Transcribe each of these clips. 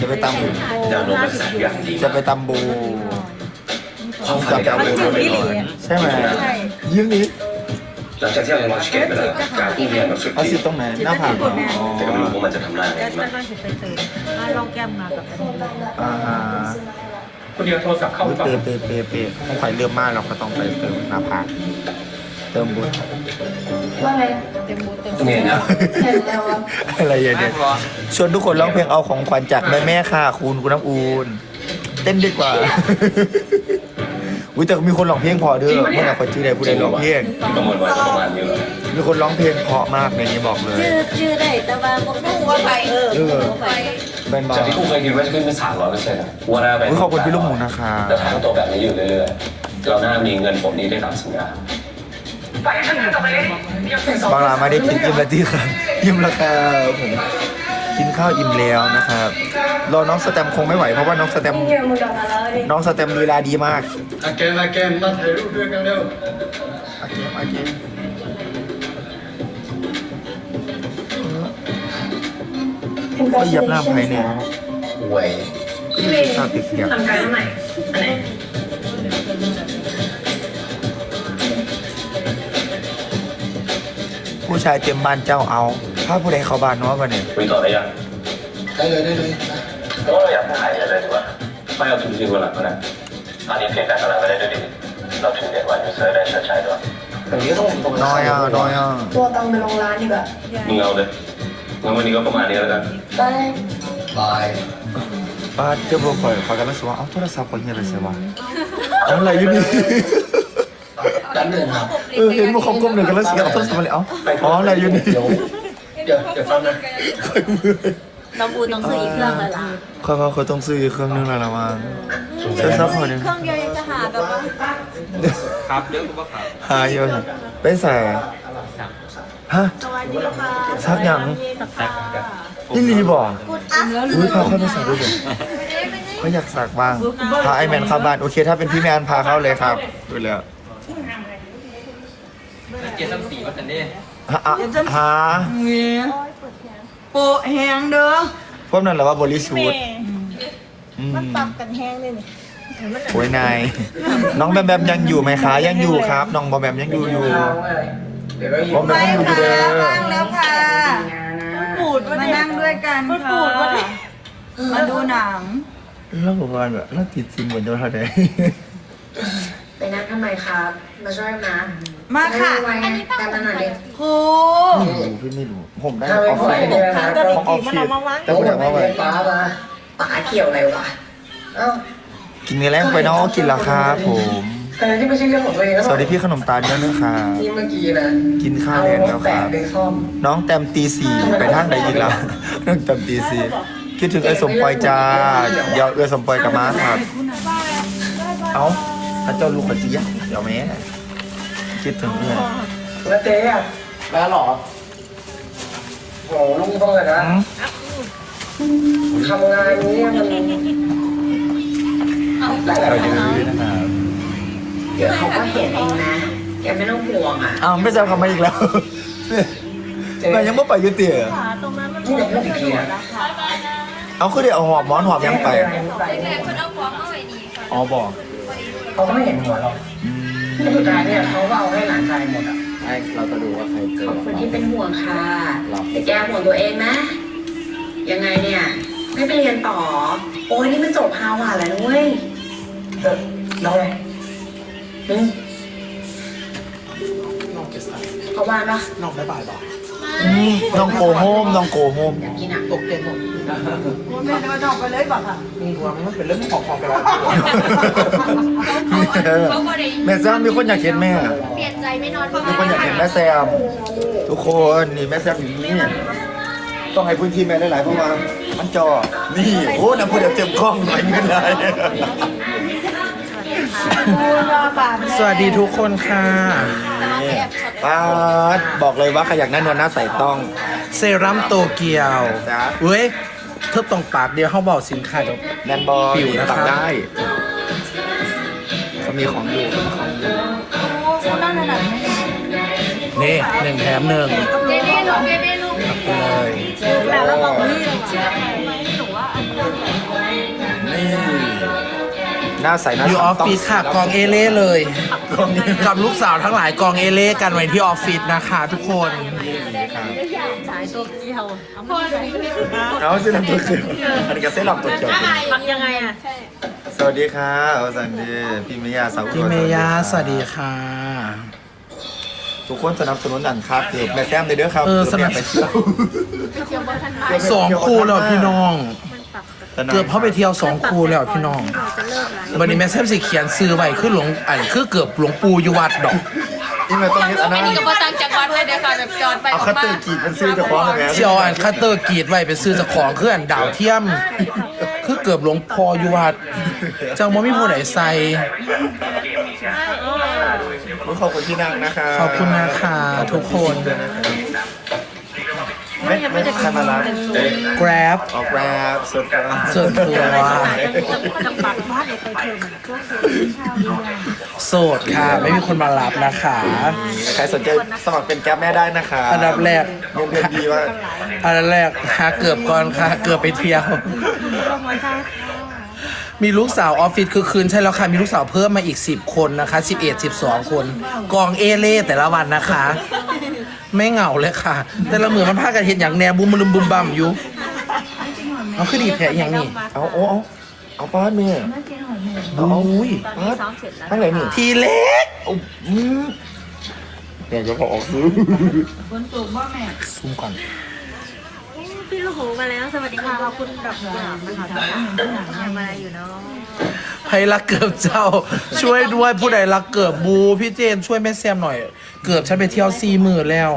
จะไปตำแนวโน้มมันสักอย่างดีจะไปตำบูความฝันในการมันเดินจืดไปอีหลีก่อนใช่ไหมยิ้มนี้หลังจากที่เราลองสเก็ตไปแล้วการพรุ่งนี้มันสุดเอาดีสิตรงไหนหน้าผากเหรออ๋อแต่ก็ไม่รู้ว่ามันจะทำได้ไหมแล้วมันสิไปเติมมาลองแก้มมากับอันนี้เลยอ่าฮะคนเดียวโทรศัพท์เข้าอุ๊ยก่อนเปย์เปย์เปย์เปย์ของข่อยเริ่มมากเราก็ต้องไปเติมหน้าผาก เติมบุญว่าไงเต็มบูเต็มเนี่ยนะเห็นแล้วอะอะไรอย่างเงี้ยชวนทุกคนร้องเพลงเอาของขวัญจากแม่แม่ๆค่ะ คุณคุณน้ำอูนเต้นดีกว่าอุ้ยแต่มีคนร้องเพลงพอเด้อเมื่อไหร่คนชื่อใดผู้ใดร้องเพลงที่ประเมินไว้ประมาณนี้เหรอมีคนร้องเพลงเพราะมากในนี้บอกเลยชื่อชื่อได้แต่ว่าบอกว่าไปเออเออไปเป็นบอจากลที่กูเคยคิดว่าจะขึ้นเป็นสามร้อยเปอร์เซ็นต์ว่าน่าไปอุ๊ยขอบคุณพี่ลูกหมูนะคะ แล้วทางตัวแบบนี้อยู่เรื่อยๆเราน่ามีเงินผมนี้ได้ตามสัญญา บางร้านไม่ได้กินอิ่มแล้วที่ครับอิ่มแล้วครับผมกินข้าวอิ่มแล้วนะครับรอน้องสแตมคงไม่ไหวเพราะว่าน้องสแตมป์เดี๋ยวมึงกลับมาแล้วดิน้องสแตมป์ลีลาดีมากอาเกมอาเกมมาถ่ายรูปด้วยกันเร็วโอเคโอเก็เหยับหน้าภายเนี่ยเว้ยก็คือข้าวติดเกียบทำการใหม่อันไหน ผู้ชายเต็มบ้านเจ้าเอาถ้าผู้ใดเข้าบ้านเน้อยกว่าเนี่ยคุยต่อได้ยังได้เลยได้เลยเพราะว่าเราอยากถ่ายอะไรดีกว่าไม่เอาทุนจริงวันหลังก็ได้อันนี้เพียงแต่กำลังไม่ได้ด้วยดิเราถึงเด็ดวันยูเซอร์ได้เชิดชัยด้วยแต่นี้ต้องตรงน้อยอะน้อยอะตัวตังไปลงร้านดีกว่ามึงเอาเลยงั้นวันนี้ก็ประมาณนี้แล้วกันได้บายบ้านเจ้าบัวคอยคอยกันแล้วสิว่าเอาโทรศัพท์คอยเงียบไปเสียว่าอะไรอยู่นี่ กันหนึ่งครับเออเห็นพวกเขาก้มหนึ่งกันแล้วเสียเอาโทรศัพท์มาเลยเอ้าอ๋ออะไรอยู่นี่เดี๋ยวเดี๋ยวเดี๋ยวฟังนะคอยมือน้องบูต้องซื้ออีกเครื่องเลยล่ะคอยคอยต้องซื้อเครื่องนึงแล้วละมั้งเสื้อซับพอนึงเครื่องเดียวยังจะหาแบบว่าครับเดี๋ยวกูว่าครับหาอยู่ไปใส่ฮะสวัสดีค่ะซักยังซักนี่รีบอกพูดอะอุ้ยพาเข้าไปสักด้วยเดี๋ยวเขาอยากสักบ้างพาไอแมนเข้าบ้านโอเค ถ้าเป็นพี่แมนพาเข้าเลยครับดูแล้ว เกียร์ซ้ำสี่ว่าสันเด้ฮะอะฮะโปะแหงเด้อพวกนั้นเหรอว่าบริสุทธิ์อืมมันปรับกันแห้งเลยนี่โอ้ยนาย น้องแบมแบมยังอยู่ไหมคะ ยังอยู่ครับ น้องบอมแบมยังอยู่อยู่เดี๋ยวก็ยิบอมแบมยังอยู่อยู่เด้อว่างแล้วค่ะปูดมานั่งด้วยกันค่ะมาดูหนัง แล้วบอกว่าแบบแล้วติดซิมบนโยธาได้ไปนั่งทำไมครับ มาช่วยนะมาค่ะไวๆไงแต่มาหน่อยดิครูไม่รู้พี่ไม่รู้ผมได้ถ้าอไม่อฟไหวฟิศเนี่ยนะของออฟฟิศแต่ผมอยากว่าไปป้ามาป๋าเกี่ยวอะไรวะเอ้ากินเนื้อแรงไปเนาะกินราคาผมแต่ที่ไม่ใช่เรื่องของตัวเองนะสวัสดีพี่ขนมตาลด้วยนะคะนี่เมื่อกี้นะกินข้าวแรงแล้วคแปะรับไปซ่อมน้องแตมตีสี่ไปทางไหนอีกแล้วน้องแตมตีสี่คิดถึงไอ้สมปอยจ้าเดี๋ยวเอ้ยสมปอยกับม้าครับ เอ้า ถ้าเจ้าลูกขจียะเดี๋ยวแม่คิดถึงเพื่อนแล้วเจ๊อะมาหรอโหลุงต้องเลยนะอืมทำงานนี้มันหลายหลายเราๆจะอย่างดูนะครับเดี๋ยวเขาก็เห็นเองนะแกไม่ต้องห่วงอะอ้าวไม่จำคำมาอีกแล้วแม่ยังไม่ไปอยุติเหรอขาตรงนั้นมันนี่เด็กพูดอีกทีนะเอาคือเดี๋ยวเอาหอบหมอนหอบยังไปอ๋อบอก เขาก็ไม่เห็นหัวหรอกอืมที่สุดท้ายเนี่ยเขาก็เอาให้หลานชายหมดอะไอ้เราก็ดูว่าใครเจขออบคุณที่เป็นห่วงค่ะแต่แกห่วงตัวเองนะยังไงเนี่ย ไม่ไปเรียนต่อ โอ้ยนี่มันจบฮาวาดแล้วนุ้ยเออน้องไงอืม เขาว่างปะอืมน้องโกโฮมน้องโกโฮมอยากกินอะตกเย็นหมดแม่จะมาดอกไปเลยบอกค่ะมีหัวมันเป็นเรื่องของของไปแล้วแม่แซมมีคนอยากเห็นแม่เปลี่ยนใจไม่นอนมีคนอยากเห็นแม่แซม ทุกคนนี่แม่แซมอยู่นี่ต้องให้พื้นที่แม่หลายๆเพราะว่ามันจอ นี่โอ้น้ำพูดเต็มกล้องหน่อยเงินได้ สวัสดีทุกคนค่ะป้าดบอกเลยว่าใครอยากหน้านวลหน้าใสต้อง เซรั่มโตเกียวจ๊ะ เว้ยเธอตรงปากเดียวเขาบอกสินค้าเดี๋ยวแนนบอลผิวนะครับ ตักได้เขามีของอยู่เขามีของอยู่นี่หนึ่งแถมหนึ่งเบเบ้ลูกเบเบ้ลูก เลย แล้วเราบอกนี่หนูว่ หน้าใสหน้าอยู่ออฟฟิศค่ะกองเอเล่เลยกองนี้กับลูกสาวทั้งหลายกองเอเล่กันไว้ที่ออฟฟิศนะคะทุกคนสายตัวเกี่ยวเอาเส้นลำตัวเขียวอันนี้ก็เส้นลำตัวเขียวฟังยังไงอะสวัสดีค่ะสวัสดีพี่เมยาสาวพี่เมยาสวัสดีค่ะ ทุกคนสนับสนุนอันครับเกือบแม่แซมเลยเด้อครับเออกืบแม่ไปเที่ยวสองคู่แล้วพี่น้อง เกือบเข้าไปเที่ยวสองคู่แล้วพี่น้องวันนี้แม่แซมสิเขียนซื้อไว้คือหลวงอันคือเกือบหลวงปู่อยู่วัดดอก นี่มันต้องยึดอันนั้นนี่ก็บ่ตั้งจังหวัดเลยเดี๋ยวค่ะแบบจอดไปเอาคัตเตอร์กรีดเป็นซื้อจะคล้องแม่เชียวอันคัตเตอร์กรีดไว้เป็นซื้อเจากของคืออันดาวเทียม คือเกือบหลวงพ่ออยู่วัดจังบ่มีผู้ใดใส่ขอบคุณที่นั่งนะคะขอบคุณนะคะทุกคน ไม่ไม่ใครมารับ Grab ออกแรบส่วนตัวส่วนตัว จะปักบ้านเลยไปเถอะช่วงคืนโสดค่ะ ไม่มีคนมารับนะคะ ใครสนใจสมัครเป็นแก๊ปแม่ได้นะคะอันดับแรก เงินเดือนดีว่าอันดับแรกหาเกือบก่อนค่ะ เกือบไปเที่ยวมีลูกสาวออฟฟิศคือคืนใช่แล้วค่ะ มีลูกสาวเพิ่มมาอีก 10 คนนะคะ 11 12 คน กองเอเล่แต่ละวันนะคะ ไม่เหงาเลยค่ะ แต่ละมือมันพากันเห็นอย่างแนวบุมลุมบุมบัมอยู่ เอาคือดีแผลอย่างนี้ เอาเอาเอาเอาป้าดแม่เอาเอาอุ้ยป้าดทั้งไหนนี่ทีเล็กเอาอืมเนี่ยจะพอออกซื้อซูมก่อนพี่ลูกหูมาแล้ว สวัสดีค่ะขอบคุณดอกกุหลาบนะคะทำอะไรอยู่เนาะใครรักเกือบเจ้า ช่วยด้วยผู้ใดรักเกือบบู พี่เจนช่วยแม่แซมหน่อย เกือบฉันไปเที่ยวซีมือแล้ว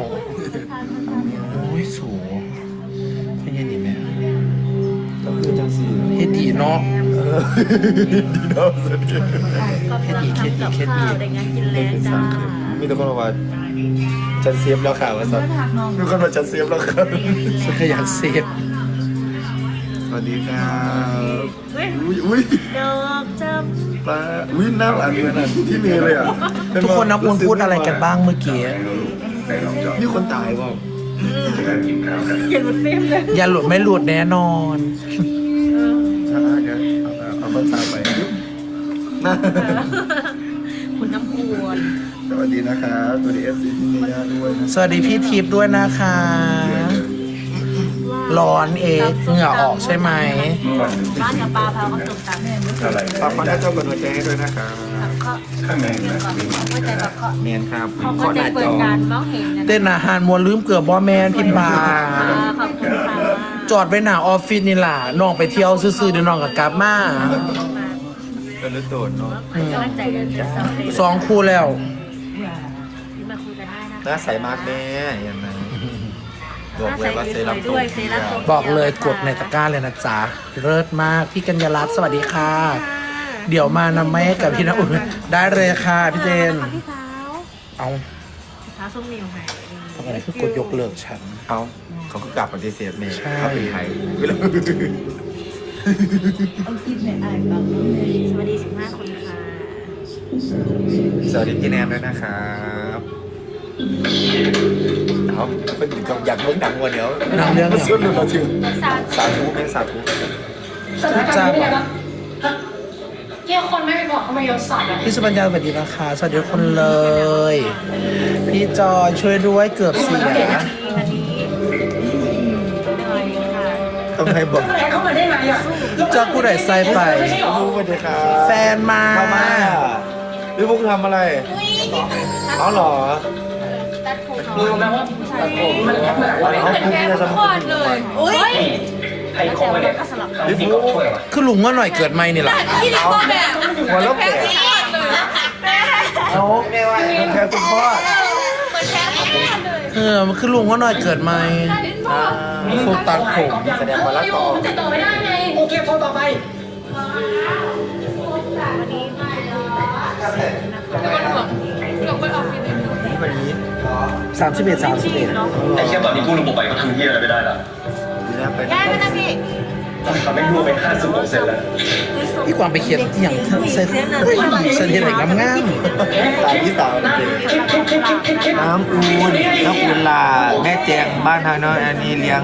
โอ้ยสูงเป็นยังไงแม่ก็คือจังสีเฮ็ดดีเนาะดีเนาะก็กำลังทำกับข้าวในงานกินแรงจ้ามีแต่คนบอกว่าฉันเซฟแล้วค่ะว่าสัตว์มีคนบอกฉันเซฟแล้วครับฉันก็อยากเซฟส วัสดีครับอุ้ยอุ้ยดอกจับปลาอุ้ยน่ารักเลยนะที่มีเลยอะทุกคนน้ำอุ่นพูดอะไรกันบ้างเมื่อกี้มีคนตายเปล่าเขียนบนเฟรมเลยอย่าหลุดไม่หลุดแน่นอนถ้าเอาเดี๋ยวเอาเอาคนตายไปน่าคุณน้ำอุ่นสวัสดีนะครับตัวดีเอฟซีที่นี่ด้วยนะสวัสดีพี่ทิพย์ด้วยนะคะ ร้อนเอกเหงื่อออกใช่ไหมบ้านกับปลาเผาเขาจมตามแม่ฝากคนได้เจ้ากดหัวใจให้ด้วยนะครับเขาเรื่องก่อนหัวใจแบบเขาเนียนครับเขาหัวใจเปิดการมองเห็นนะเต้นอาหารมวลลืมเกือบบอแมนพี่ปาขอบคุณค่ะจอดไว้หน้าออฟฟิศนี่ล่ะน้องไปเที่ยวซื่อๆเดี๋ยวน้องกับกลับมาเป็นฤดูเนาะกำลังใจกันจะสำเร็จสองคู่แล้วมาคุยกันได้นะหน้าใสมากแม่ยังไง บอกเลยว่าเซรั่มด้วยเซรั่มตัวบอกเลยกดในตะกร้าเลยนะจ๊ะเลิศมากพี่กัญญารัตน์สวัสดีค่ะ เดี๋ยวมานำแม่กับพี่น้ำอุ่นได้เลยค่ะพี่เจน พี่สาวเอาสาวส้มนิวค่ะทำอะไรคือกดยกเลิกฉันเอาเขาก็กลับปฏิเสธเมย์ใช่ เขาเป็นไทยสวัสดีสิบห้าคนค่ะสวัสดีพี่แนนด้วยนะครับ เอาเป็นถึงกับอยากเบิ่งดังวันเดี๋ยวดังเรื่องมาเนี่ยสุดเลยมาถึงสาธุแม่สาธุจ้าบอกเกี่ยวคนไม่ไปบอกเขามาโยนสัตว์อะพี่สุปัญญาสวัสดีนะคะสวัสดีทุกคนเลย พี่จอยช่วยด้วยเกือบเสียวันนี้เหนื่อยค่ะต้องให้บอกแพ้เข้ามาได้ไงอะเจ้าผู้ใดใส่ไปรู้สวัสดีครับแฟนมาเข้ามาหรือพวกทำอะไรเอาเหรอตัดผม รู้ไหมว่ามันแพ้เหมือนอะไรเอาคุณจะทำคลอดเลยอุ้ยใครโค้งมาเนี่ยก็สลับหรือที่พวก็กช่วยว่ะคือลุงว่าหน่อยเกิดไม่นี่แหละพี่ลิโก้แบบหัวแล้วแก่คลอดเลยแม่เอาต้องแค่คุณพ่อเหมือนแพ้คลอดเลยเออมันคือลุงว่าหน่อยเกิดไม่อ่าโฟกัสผมแสดงมาแล้วต่อติดต่อไม่ได้ไงโอเคโทรต่อไปวันนี้ สามสิบเอ็ดสามสิบเอ็ดไอ้เชี่ยตอนนี้กู้ระบบไปก็ทำเหี้ยอะไรไม่ได้ละดีนะเป็นได้ไหมนะพี่ทำให้กู้ไปห้าสิบเปอร์เซ็นต์แล้วพี่กวางไปเขียนอหย่างเซ็นเฮ้ยเซ็นที่ไหนงามตายที่สาวเป็นน้ำอูนน้ำอูนลาแม่แจงบ้านทางน้อยอันนี้เลี้ยง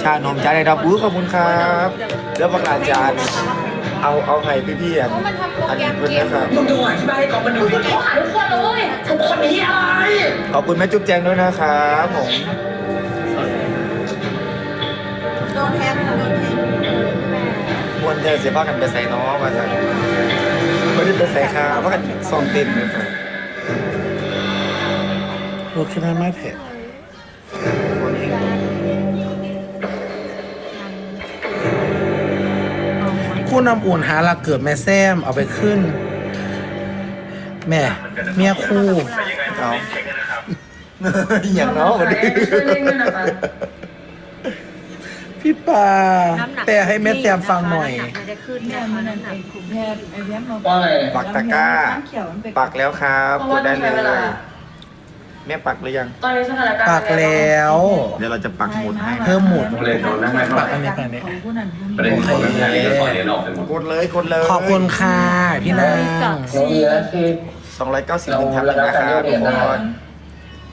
ชานมจ้าได้รับอู้ขอบคุณครับ แล้วประกาศจาน เอาเอาให้พี่ๆอะอันนี้เพื่อนนะครับมึงดูอธิบายให้ก่อนมันดูดิเขาหาทุกคนเลยทุกคนนี้อะไรขอบคุณแม่จุ๊บแจงด้วยนะครับผมโดนแทงโดนแทงมวนแทนเสียบ้ากันไปใส่น้องมาใส่ไม่ได้ไปใส่คาเพราะกันซองเต็มเลยครับรถขึ้นมาไม่แพ้คนเอง คู่นำอุ่นหาหลักเกิดแม่แซมเอาไปขึ้น แม่เมียคู่เอาอย่างเนาะวันนี้ช่วยเล่นด้วยนะคะพี่ปาน้ำหนักแต่ให้แม่แซมฟังหน่อยำกไม่ได้ขึ้นแม่นะคะมันน้ำหนัไอ้กขุมแพทย์ไอ้แย้มมาว่าไงปักตะกร้าเขียวมันไปปักแล้วครับกดได้เลย แม่ปักหรือยัง ตอนนี้สถานการณ์ปากแล้ว เดี๋ยวเราจะปักหมุดให้เพิ่มหมุดประเด็นโดนนั่งไม่ปักอันนี้ปักอันนี้ ของผู้นั้นประเด็นโดนนั่งไม่ก็ปล่อยเรียนออกไปหมดกดเลยกดเลยขอบคุณค่ะพี่นางน้องเอียคือสองร้อยเก้าสิบเป็นทับหนึ่งนะครับทุกคน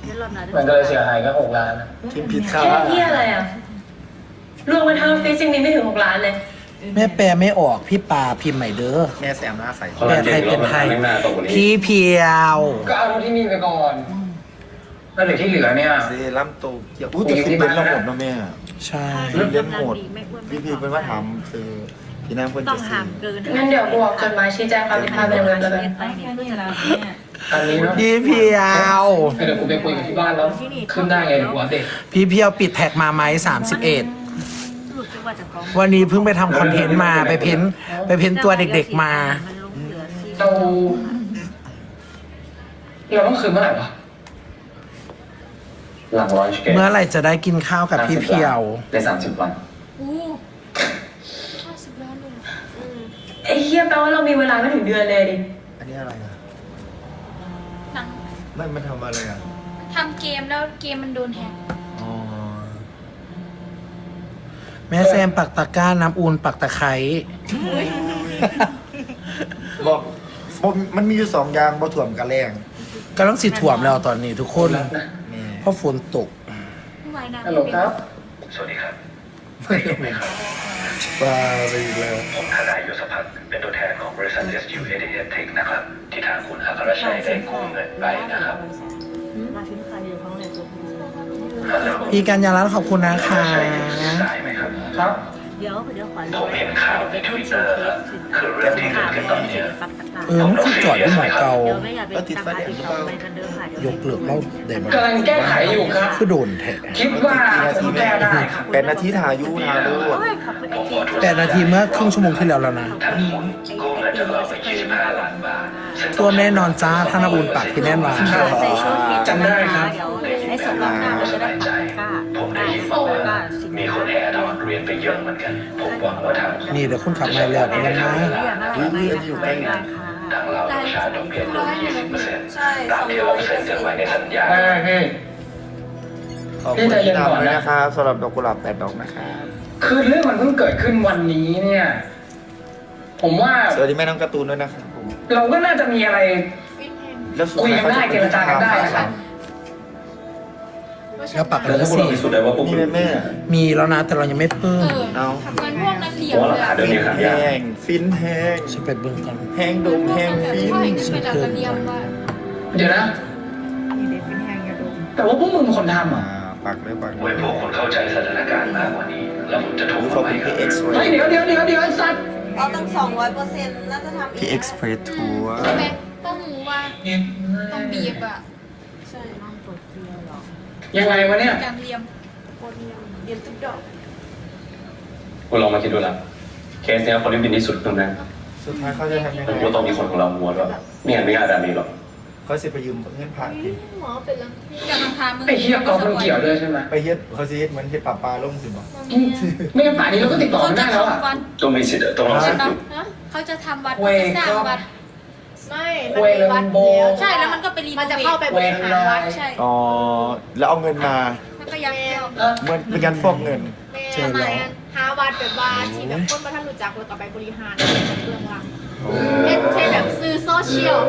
เดี๋ยวรอบหน้ามันก็เลยเสียหายแค่หกล้านนะทีมผิดค่าแค่เที่ยอะไรอะรวมกันทั้งฟิซซิ่งนี้ไม่ถึงหกล้านเลยแม่แปลไม่ออกพี่ปาพิมพ์ใหม่เด้อแม่แซมหน้าใสเขาลังเก่งรอบมานั่งหน้าตรงกว่านี้พี่เพียว ก็เอาเท่าที่มีไปก่อน แล้วเดี๋ยวที่เหลือเนี่ย เซรั่มโตเกียวอู้แต่ฟิตเป็นระบบนะแม่ ใช่ เล่นโหมด พี่พีเป็นว่าถามคือพี่นางเพื่อนต้อจะงซื้ห้ามอเกินงั้นเดี๋ยวกูออกจดหมายชี้แจงความผิดพลาดไปเลยแล้วกันไปเนี่ยแค่เพื่อนี้จะละรับแม่อันนี้เนาะพี่เพียว เดี๋ยวกูไปคุยกับที่บ้านแล้วขึ้นได้ไงหัวเด็กพี่เพียวปิดแท็กมาไหมสามสิบเอ็ดสรุปจะว่าจะฟ้องวันนี้เพิ่งไปทำคอนเทนต์มาไปเพ้นไปเพ้นตัวเด็กๆมามันลงเหลือที่เราเราต้องคืนเมื่อไหร่วะ หลังร้อยชิเก้เมื่อไหร่จะได้กินข้าวกับพี่เพียวได้สามสิบวันไอ้เฮียแปลว่าเรามีเวลาไม่ถึงเดือนเลยดิอันนี้อะไรอะหนังไม่มันทำอะไรอะทำเกมแล้วเกมมันโดนแฮกอ๋อแม่แซมปักตะกร้าน้ำอูนปักตะไคร้บอกบอกมันมีอยู่สองอย่างบ่ถ่วมกับแรงกำลังสิถ่วมแล้วตอนนี้ทุกคนแม่ เพราะฝนตกไม่ไหวนะฮัลโหลครับ สวัสดีครับปลาไปอีกแล้ว ผมทนายยศพัฒน์เป็นตัวแทนของบริษัท SU a d s Tech นะครับ ที่ทางคุณอัครชัยได้กู้เงินไปนะครับมาถึงใครอยู่ท้องเลยตัวฮัลโหลพี่กัญญารัตน์ขอบคุณนะคะ ใช่สายไหมครับ ครับ เดี๋ยวเดี๋ยวขวัญผมเห็นข่าวในทวิตเตอร์ครับคือเรื่องที่เกิดขึ้นตอนนี้เออมันคือจอดที่หมอเก่าเดี๋ยวไม่อยากเป็นตามหาที่เขาไปกันเดิมค่ะยกเลิกเล่าได้ไหมกำลังแก้ไขอยู่ครับคือโดนแทะคิดว่าผมแก้ได้ครับแปดนาทีทายุทาลูกขอบคุณไอจีแปดนาทีเมื่อครึ่งชั่วโมงที่แล้วแล้วนะทั้งหมดกู้เงินจากเราไป25ล้านบาทซึ่งตัวแน่นอนจ้าธนบูลปักพี่แน่นวาใส่ชุดนี้จำได้ครับเดี๋ยวให้สมรอบหน้าเราจะได้ เหรียญไปเยอะเหมือนกัน ผมหวังว่าทางนี่เดี๋ยวคุณขับมาแล้วกันนะอย่ามาอะไรไม่นะคะได้ค่ะทางเราต้องชาร์จดอกเบี้ยลง20%ตามที่เราเซ็นกันไว้ในสัญญาได้พี่ขอบคุณที่ทำด้วยนะครับสำหรับดอกกุหลาบแปดดอกนะครับคือเรื่องมันเพิ่งเกิดขึ้นวันนี้เนี่ย ผมว่าสวัสดีแม่น้องการ์ตูนด้วยนะครับผมเราก็น่าจะมีอะไรแล้วสุดคุยท้ายกันได้เจรจากันได้นะครับ แล้วปักแต่กันถ้าพวกสิเราพิสูจน์ได้ว่าพวกนี่คุณแม่แม่มีแล้วนะแต่เรายังไม่เพิ่มเอาเหมือนพวกนักเรียนเพราะเลรายคาอะเดิมฟินี้นหาแห้ยากงฟินแห้งฉันไปเบิ่งกันแห้งดงแห้งฟินใช่เป็นนักเรียนว่าเดี๋ยวนะนี่เด็กเป็นแหงยาดมแต่ว่าพวกมึงเป็นคนทำมาอะปักเลยปักเลไว้ยพวกคุณเข้าใจสถานการณ์มากกว่านี้ แล้วผมจะโทรขอบมาคุณให้พี่ครับเอ็กซ์เฮ้ยเดี๋ยวเดี๋ยวเดี๋ยวเดี๋ยวไอ้สัตว์เอาตั้งสองร้อยเปอร์เซ็นต์น่าจะทำพี่เอ็กซ์เพรสทัวร์ใช่ไหมป้าหมูว่าต้องบีบอะ ใช่น้องตัวเกียวหรอ ยังไงวะเนี่ย การเรียมโคตรเรียนเรียนทุกดอกคุณลองมาคิดดูละเคสเนี้ยคนที่บินที่สุดตรงนั้นสุดท้ายเขาจะทำยังไงมันก็ต้องมีคนของเราม้วนว่าไม่งั้นไม่อาจจะมีหรอกเขาจะไปยืมเงินผ่านกินหมอเป็นลังอย่างทางทางมึงไอ้เหี้ยกอล์ฟมันเกี่ยวด้วยใช่ไหมไปเฮ็ดเขาจะเฮ็ดเหมือนเฮ็ดปลาปลาลงสิบ่ไม่งั้นป่านนี้เราก็ติดต่อเขากันจะได้แล้วอะทำวัดต้องมีสิทธิ์อะต้องลองใช่สิทธิ์ปะดูฮะเขาจะทำวัดเว้เขายจะสร้างวัด ไม่เว้ยแล้วมันโบใช่แล้วมันก็ไปรีโนมันจะเวเข้าทไปบริหารวัดใช่อ๋อ แล้วเอาเงินมามันก็ยังเที่ยวเออเหมือนเป็นการฟอกเงิน แม่เจอแล้วหาวัดแบบว่าที่แบบคนมาท่านรู้จักแล้วก็ไปบริหารเรื่องหลังเช่นเช่นแบบซื้อโซเชียล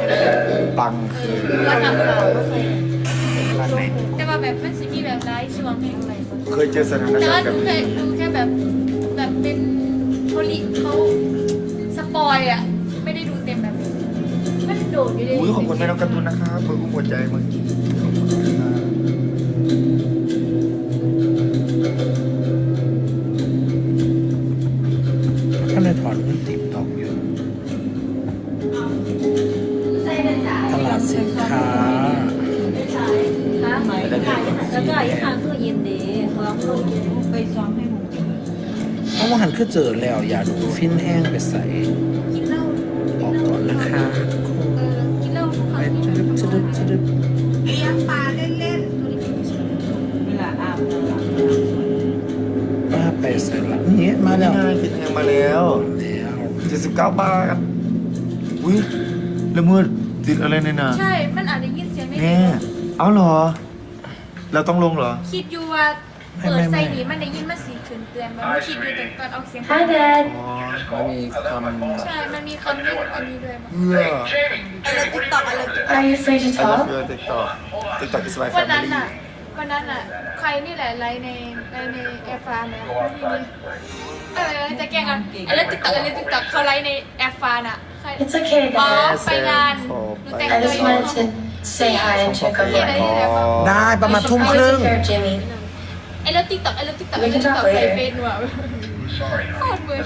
ตังค์คือก็ทำเราร้านไหน แต่ว่าแบบมันจะมีแบบไลฟ์ช่วงเพลงอะไรเคยเจอสถานแต่การว่าณ์แบดูบเคนี้ยดูแค่แบบแบบเป็นเขาลิเขาสอยอะ โดดอยู่ในอุ้ยขอบคุณแม่น้องการ์ตูนนะครับเบอร์กุ้งหัวใจเมื่อกี้ขอบคุณครับท่านเลยถอนเงินติ๊กตอกอยู่ตลาดสินค้าแล้วก็อีกครั้งคือเย็นเดย์พร้อมลงไปซ้อมให้หมูเพราะว่าหันคือเจอแล้ว อย่าดูฟินแห้งไปใส่กิน นี่มาแล้วนี่ไงฟิตแฮงมาแล้วแล้ว79บเก้าบาทอุ้ยแล้วมือติดอะไรเนี่ยนะใช่ มันอาจจะยินเสียงไม่แน่ดีเอาเหรอ เราต้องลงเหรอ คิดอยู่ว่าเปิดใส่นี้มันได้ยินมันสีขึ้นเตือนมันคิดอยู่แต่ก่อนออกเสียง Hi Dad อ๋อมันมีคำใช่ มันมีคำนี้อันนี้ด้วยมั้งเพื่ออะไรติ๊กต็อกอะไร Are you free to I love talk your TikTok TikTok is my วันนั้นอะวันนั้นอะใครนี่แหละไลฟ์ใน ในแอปฟ้านะอะไรนะจะแกล้งกันอะไรติ๊กต็อกอะไรติ๊กต็อกเขาไลฟ์ในแอปฟาน่ะใคร It's okay อ๋อไปงานหนูแต่ง I ตัว just อยู่ wanted to say hi and check on you ได้ประมาณทุ่ม I ครึ่ง will take care of Jimmy ไอ้เองติ๊กต็อกไอ้เองติ๊กต็อกไอ้เอ can งติ๊กต็อกใส่เฟซหนูอะโคตรมือ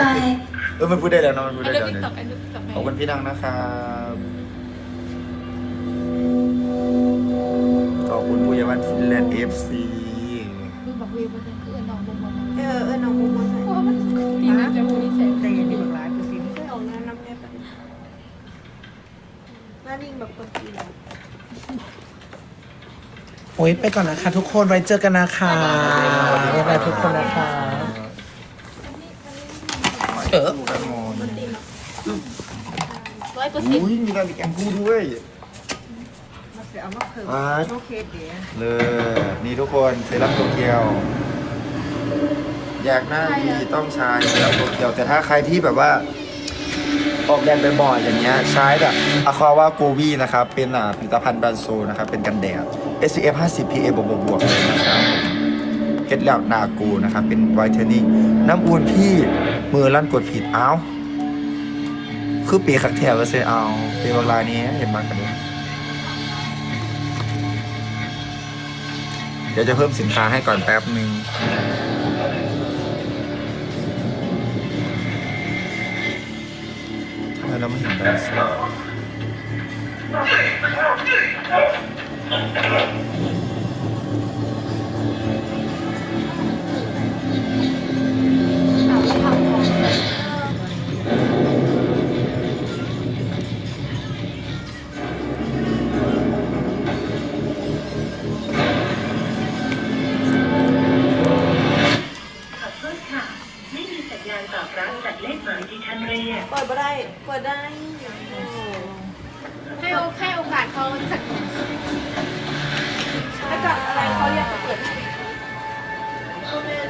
Bye เออมันพูดได้แล้วนะมันพูดไอ้ได้เรื่องแล้วติ๊กเนี่ต็อกยไอ้เรื่องติ๊กต็อกขอบคุณพี่ดังนะครับขอบคุณผู้ใหญ่บ้านฟินแลนด์เอฟซี อเออน้องมุมมันเพราะว่ามันตีน่าจะมูนี่เสร็จแต่ยังดีแบบร้ายคือสิไม่เอาน้ำน้ำแน่ไปหน้านิ่งแบบคนจีนโอ้ยไปก่อนนะคะ ทุกคนไว้เจอกันนะคะบ๊ายบายทุกคนนะคะเออร้อยเปอร์เซ็นต์อุ้ยมีการแกงพูด้วยมาเสียเอามาเพิ่มอ่าโอเคเดี๋ยวเลยนี่ทุกคนเซรั่มโตเกียว อยากหน้าดีต้องใช้เซรั่มโตเกียวแต่ถ้าใครที่แบบว่า ออกแดดบ่อยๆอย่างเงี้ยใช้แบบอะควาว่าโกวีนะครับ เป็นอ่าผลิตภัณฑ์แบรนด์โซนะครับ เป็นกันแดด SPF 50 PA บวกบวกๆเลยนะครับเก็ดแล้วนากูนะครับ เป็นไวท์เทนนิ่งน้ำอุ่นพี่มือลั่นกดผิดเอ้าคือปีขักแถวก็เซเอาปีเวลานี้เห็นมากันด้วยเดี๋ยวจะเพิ่มสินค้าให้ก่อนแป๊บหนึ่ง ทำไม ได้เปิดได้ให้โอให้โอกาสเขาสักถ้าเกิดอะไรเขาอยากจะเปิดให้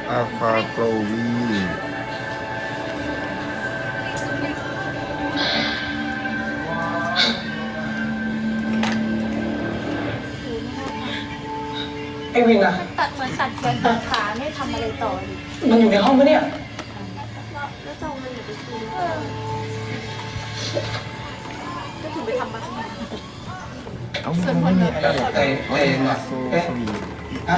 อาควาโกลวีไอวินอะตัดเหมือนตัดแขนตัดขาไม่ทำอะไรต่อเลยมันอยู่ในห้องปะเนี่ย ไม่มีอะไรไอไอโซเอ๊ะสวีทอะ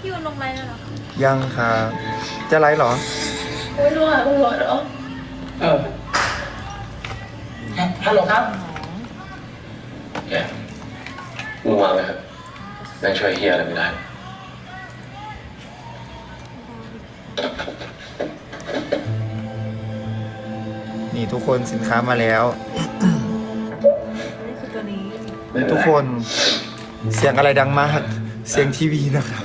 พี่วันลงไลน์แล้วเหรอยังครับจะไลฟ์เหรอเออฮัลโหลครับแกมึงวางเลยครับแม่งช่วยเฮียอะไรไม่ได้ นี่ทุกคนสินค้ามาแล้ว นี่คือตัวนี้ทุกคนเสียงอะไรดังมาก เสียงทีวีนะครับ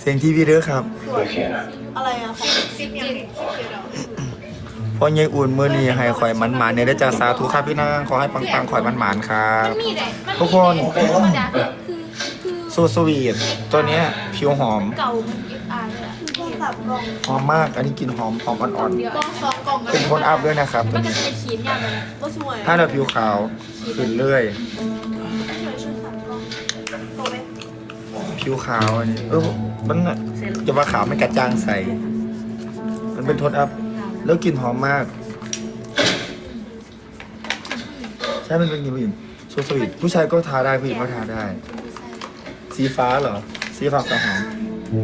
เสียงทีวีเด้อครับโอเคนะอะไรอะของสิบเจ็ดสิบเจ็ดเหรอเพราะยายอุ่นเมื่อนี้ให้ข่อยมันหมานเนี่ยได้จากสาธุครับพี่นางขอให้ปังๆข่อยมันหมานครับมันมีแต่มันมีทุกคนแต่ธรรมดาคือคือโซสวีทตัวเนี้ยผิวหอม เก่ามันเอฟ อาร์เลยอะโทรศัพท์กล่องหอมมาก อันนี้กลินหอมหอมอ่อนเดียวกล้องสองกล่องๆ เป็นโคนอัพด้วยนะครับตัมัวนก็นี้จะเป็นขีดอย่างเลยก็สวยถ้าเราผิวขาวขึ้นเรื่อย สวยชุดสามกล่องโตไหมผิวขาวอันนี้เออมันน่ะจะว่าขาวไม่กระจ่างใส มันเป็นโทนอัพ แล้วกลิ่นหอมมาก ใช่มันเป็นกลิ่นผู้หญิงโซสวีทผู้ชายก็ทาได้ผู้หญิงก็ทาได้ สีฟ้าเหรอ สีฟ้ากับหอม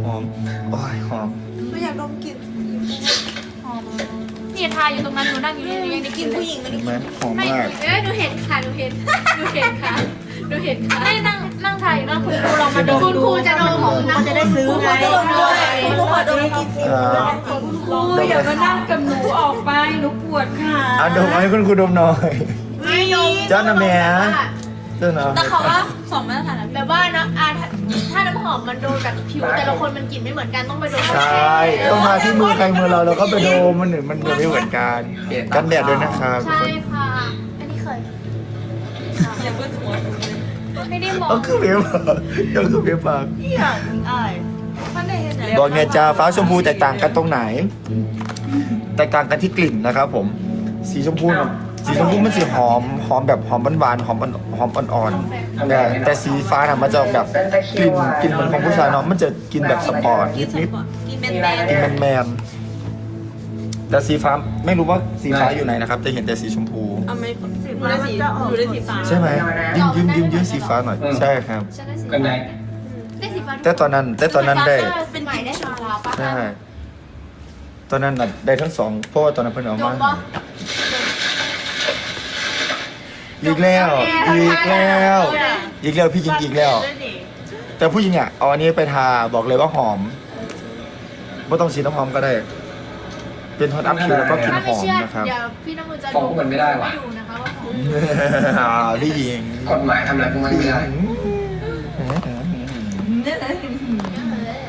หอมโอ้ยหอมไม่อยากดมกลิ่นนี่ทาอยู่ตรงนั้นหนูนั่งอยู่นี่หนูยังได้กกิลิ่นนเลผู้ยหญิงไม่ได้เห็นไหมหอมไม่มาก เอ้ยหนูเห็นค่ะหนูเห็นหนูเห็นค่ะหนูเห็นค่ะไม่นั่งนั่งถ่ายอยู่นั่งคุณครูลองมาดมคุณครูจะดมของนั่งจะได้ซื้อไง ดมด้วยคุณขอดมกลิ่นสิอ่าคุณอย่ามานั่งกับหนูออกไปหนูปวดขาอะดมให้คุณครูดมหน่อย ไม่ดมเจ้าหน้าแม่ เจ้าหน้าแต่เขาว่าสองมาตรฐานนะแบบว่านะอะถ้าถ้าน้ำหอมมันโดนแบบผิวแต่ละคนมันกลิ่นไม่เหมือนกันต้องไปโดนใช่ต้องมาที่มือใครมือเราเราก็ไปดมมันหนึ่งมันเดี๋ยวไม่เหมือนกันกันแดดด้วยนะครับทุกใช่คนค่ะอันนี้เคยไม่ได้มองเอาคือเว็บเอาคือเว็บปากอย่างอายมันได้เห็นไหมบอกเนี่ยจ้าฟ้าชมพูแตกต่างกันตรงไหน แตกต่างกันที่กลิ่นนะครับผม สีชมพูน่ะ สีชมพูมันสีหอมหอมแบบหอมหวานๆหอมอ่อนหอมอ่อนๆแต่แต่สีฟ้าน่ะมันจะออกแบบกลิ่นกลิ่นเหมือนของผู้ชายเนาะมันจะกินแบบสปอร์ตนิดกินเป็นแบนๆกินแมนๆแต่สีฟ้าไม่รู้ว่าสีฟ้าอยู่ไหนนะครับจะเห็นแต่สีชมพู เอาไหมสีฟ้ามันจะออกดูสีฟ้าใช่ไหมยิ้มยิ้มยิ้มยิ้มสีฟ้าหน่อย ใช่ครับ ฉันได้สีเป็นไง ได้สีฟ้าแต่ตอนนั้นแต่ตอนนั้นได้ เป็นใหม่ได้สีฟ้าปะใช่ ตอนนั้นน่ะได้ทั้งสองเพราะว่าตอนนั้นเพิ่นเอาดมามปะ อีกแล้ว อีกแล้ว อีกแล้วพี่ยิงอีกแล้ว แต่ผู้หญิงอะเอาอันนี้ไปทาบอกเลยว่าหอมไม่ต้องฉีดน้ำหอมก็ได้ เป็นโทนอัพคิวแล้วก็กลิ่นถ้าหไม่อมเชื่อนะครับ เดี๋ยวพี่น้ำมือจะฟ้องมันไม่ได้ว่ะ ดูนะคะว่าหอมอ่าพี่ยิงกฎหมายทำอะไรพวกมันไม่ได้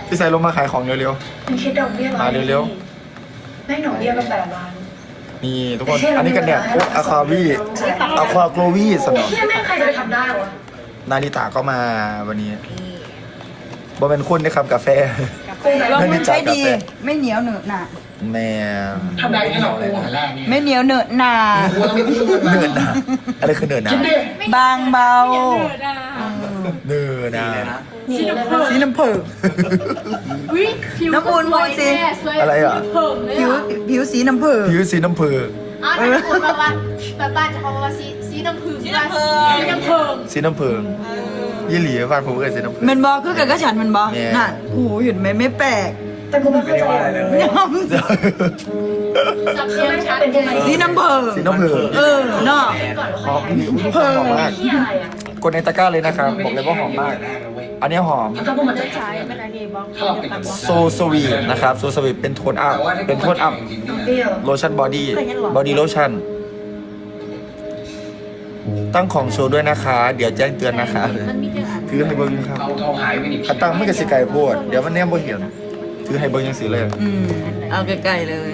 พี่ใส่ลงมาขายของเร็ว มันคิดดอกเบี้ยมาเร็วได้ดอกเบี้ยมาแปดล้านๆ นี่ทุกคน อันนี้กันแดดโอ๊อะควาวีอะควาโกลวีสนองเชี่ยแม่งใครจะไปทำได้วะนาริตาก็มาวันนี้บ่เป็นคุณนะครับกาแฟลองมันใช้ดีกาแฟไม่เหนียวเหนอะหนาแม่ทำได้แค่เราเลยแรกนี่ไม่เหนียวเหนอะหนากูต้องไม่พูดมันเนินนะอะไรคือเนินนะบางเบาเนินนะ สีน้ำผึ้ง วิผิวน้ำอุ่นสวยพูดสิแน่สวยอะไรอะเพิ่มเลยผิวอะผิวสีน้ำผึ้งผิวสีน้ำผึ้งอ๋อแต่น้ำอุ่นแบบว่าแบบบ้านจะเขาบอกว่าสีสีน้ำผึ้งสีน้ำผึ้ง สีน้ำผึ้งสีน้ำผึ้งยี่หลีฟังผมเอ่ยสีน้ำผึ้ง มันบอกคือกับกระฉันมันบอกแม่ น่ะหูเห็นไหมไม่แปลกแต่กูไม่เข้าใจเลยจับเทียมชัดเลยสีน้ำผึ้งสีน้ำผึ้งเออเนาะ หอมพี่หอมมากที่อะไรอะกดในตะกร้าเลยนะครับบอกเลยว่าหอมมาก อันนี้หอม ถ้าพวกมันจะใช้เป็นอะไรบ้างชอบติดกับโซสวีทนะครับโซสวีทเป็นโทนอัพเป็นโทนอัพ จริงดอกเบี้ยโลชั่นบอดี้ บอดี้โลชั่น ตั้งของโชว์ด้วยนะคะ เดี๋ยวแจ้งเตือนนะคะ มันมีเรื่องอะไรถือให้เบิ้งครับเราเราหายไปนี่ขันตั้งไม่กระสิไก่โพด เดี๋ยวมันแนมบ่เห็น ถือให้เบิ้งยังสีเลย อืมเอาใกล้ๆเลย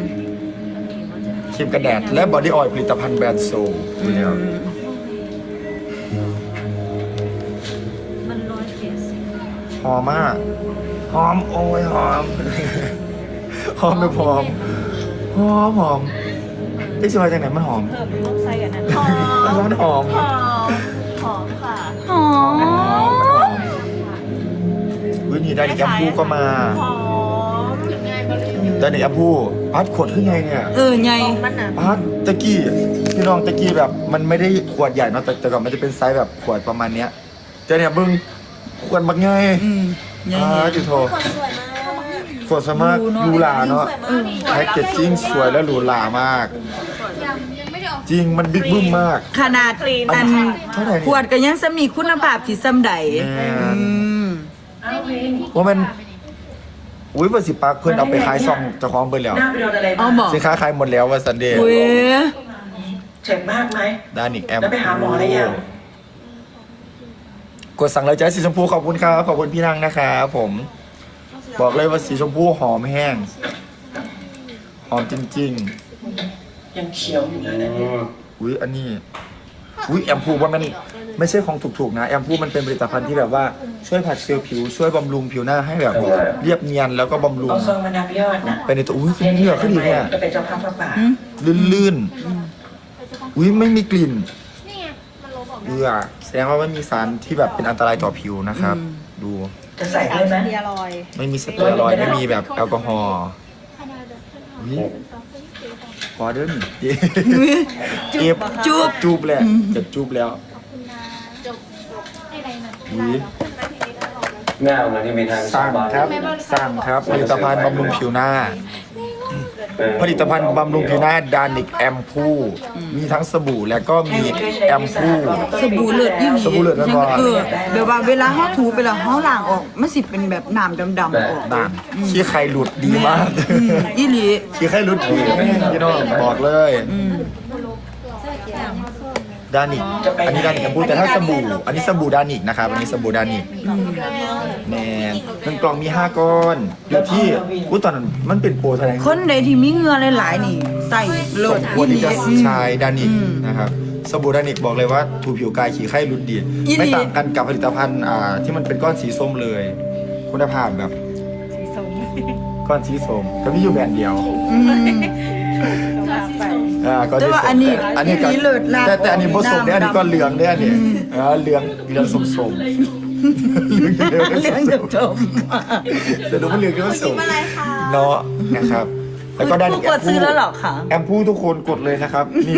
ครีมกันแดดและบอดี้ออยล์ผลิตภัณฑ์แบรนด์โซอยู่แล้วมั หอมมากหอมโอ้ยหอมหอมไม่พอมหอมหอมที่สบายจากไหนมันหอมเพิ่มต้องใส่กันนะหอมมันหอมหอมหอมค่ะหอมวินี่ได้ดิแอมพูก็มาหอมถึงไงก็เลยได้ดิแอมพูพัดขวดขึ้นไงเนี่ยเออไงมันน่ะพัดตะกี้พี่น้องตะกี้แบบ มันไม่ได้ขวดใหญ่เนอะแต่แต่ก่อนมันจะเป็นไซส์แบบขวดประมาณเนี้ยเจ้าเนี่ยเบิ้ง ขวดบักไงอืมไงอ่าจุโทคนสวยมากขวดสวยมากหรูหราเนาะแพ็กเกจจิ้งสวยและหรูหรามาก ยังยังไม่ได้ออกจริงมันบิ๊กบึ้มมาก ขนาดอันเท่าไหร่ขเนี่วยดก็ยังสมีคุณภาพที่ซ้ำใดแม่อืมว่ามันอุ้ยวันสิปักเพื่อนเอาไปขายซ่องเจะคล้าของเบิร์แล้วหน้าไปโดนอะไรเอามาบอกสินค้าขายหมดแล้วว่าซันเดย์เว้ยเจ็บมากไหม ดานิกแอมแล้วไปหาหมอหรือยัง กดสั่งเลยจ้าสีชมพูขอบคุณครับ ขอบคุณพี่นางนะครับผม บอกเลยว่าสีชมพูหอมแห้ง หอมจริง ยังเขียวอยู่เลยนะเนี่ยๆ อุ้ยอันนี้ อุ้ยแอมพูว่ามันไม่ใช่ของถูกๆนะ แอมพูมันเป็นผลิตภัณฑ์ที่แบบว่าช่วยผัดเซลล์ผิว ช่วยบำรุงผิวหน้าให้แบบเรียบเนียนแล้วก็บำรุง เอาซองมานับยอดนะไปในตัวอุ้ยขึ้นเหงื่อขึ้นดีเนี่ยจะเป็นเจ้าภาพพระป่า ลื่นๆ อุ้ยไม่มีกลิ่น นี่ไงมันลบออกเอือ แสดงว่าไม่มีสารที่แบบเป็นอันตรายต่อผิวนะครับดู จะใส่ให้ไหมเดียรอยไม่มีสเตียรอยด์ไม่มีแบบแอลกอฮอล์ขนาดแบบอุ๊ย ขอเดินเจ็บจูบจูบแหละจะจูบแล้วขอบคุณนะจบจบให้ไรนะอุ๊ยแม่เอาเงินที่มีทางสร้างครับ สร้างครับผลิตภัณฑ์บำรุงผิวหน้า ผลิตภัณฑ์บำรุงผิวหน้าดานิกแอมพูมีทั้งสบู่และก็มีแอมพู สบู่เลือดยี่หลีสบู่เลือดแม่นบ่เออแบบว่าเวลาเฮาถูเวลาเฮาล้างออกมันสิเป็นแบบน้ำดำๆออกด่านขี้ใครหลุดดีมากอืมอีหลีขี้ใครหลุดดีพี่น้องบอกเลยอืม ดานิกอันนี้ดานิกแอมพูแต่ถ้าสบู่ อันนี้สบู่ดานิกนะครับอันนี้สบู่ดานิกแมนหนึ่งกล่องมีห้าก้อนอยู่ที่อุ้ยตอนนั้นมันเป็นโปรเท่าไหร่คนใดที่มีเหงื่อหลายๆนี่ ใส่เลิสศมควรที่จะอืมใช้ดานิกอืมนะครับสบู่ดานิกบอกเลยว่าถูผิวกายขี้ไข้รุดดีอีหลีไม่ต่างกันกับผลิตภัณฑ์อ่าที่มันเป็นก้อนสีส้มเลย คุณภาพแบบก้อนสีส้มก็มีอยู่แบรนด์เดียว อืม อ่าก้อนแต่สีว่าส้มอันนี้อันนี้ก็อันนี้เลิศลาบแต่แต่อันนี้ผสมเนี่ยอันนี้ดำก็เหลืองเนี่ยอันนี้อ่าเหลืองเหลืองส้มส้มเหลืองเหลืองเรื่องส้มจส้บมแต่ดูมันเหลืองก็ส้มเนาะนะครับ แล้วก็ด้านผู้กดซื้อแล้วเหรอคะแอมพูทุกคนกดเลยนะครับนี่